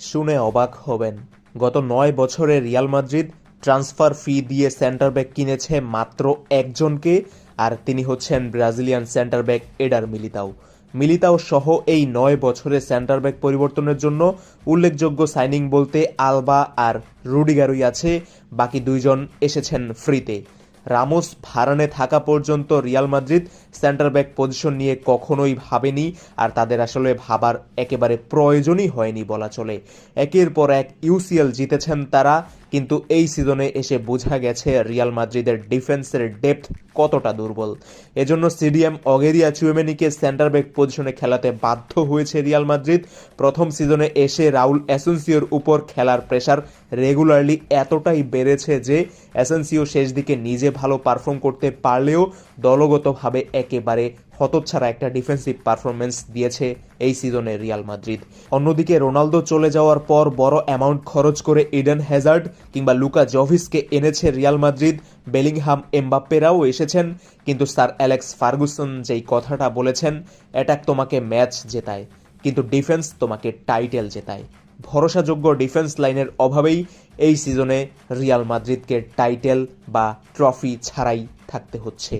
শুনে অবাক হবেন। গত নয় বছরে রিয়াল মাদ্রিদ ট্রান্সফার ফি দিয়ে সেন্টার ব্যাক কিনেছে মাত্র একজনকে, আর তিনি হচ্ছেন Brazilian centre back Eder Militao. Militao সহ এই নয় বছরে সেন্টার ব্যাক পরিবর্তনের জন্য উল্লেখযোগ্য সাইনিং বলতে আলবা আর রুডিগারই আছে, বাকি দুইজন এসেছেন ফ্রিতে রামোস ভারানে থাকা পর্যন্ত Real Madrid centre back position নিয়ে কখনোই ভাবেনি আর তাদের আসলে ভাবার একেবারে প্রয়োজনই হয়নি বলা চলে। একের পর এক ইউসিএল জিতেছেন তারা। কিন্তু এই সিজনে এসে বোঝা গেছে রিয়াল মাদ্রিদের ডিফেন্সের ডেপথ কতটা দুর্বল। এজন্য সিডিএম অগেরিয়া চুয়েমেনিকে সেন্টার ব্যাক পজিশনে খেলাতে বাধ্য হয়েছে রিয়াল মাদ্রিদ প্রথম সিজনে এসে রাউল অ্যাসেন্সিওর উপর খেলার প্রেশার রেগুলারলি এতটাই বেড়েছে যে অ্যাসেন্সিও শেষ দিকে নিজে ভালো পারফর্ম করতে পারলেও দলগতভাবে একেবারে হতচ্ছাড়া একটা ডিফেন্সিভ পারফরমেন্স দিয়েছে এই সিজনে রিয়াল মাদ্রিদ অন্যদিকে রোনালদো চলে যাওয়ার পর বড় অ্যামাউন্ট খরচ করে ইডেন হ্যাজার্ড কিংবা লুকা জভিসকে এনেছে রিয়াল মাদ্রিদ বেলিংহাম এমবাপ্পেরাও এসেছেন, কিন্তু স্যার অ্যালেক্স ফার্গুসন যেই কথাটা বলেছেন অ্যাটাক তোমাকে ম্যাচ জেতায়, কিন্তু ডিফেন্স তোমাকে টাইটেল জেতায়। ভরসাযোগ্য ডিফেন্স লাইনের অভাবেই এই সিজনে রিয়াল মাদ্রিদকে টাইটেল বা ট্রফি ছাড়াই থাকতে হচ্ছে।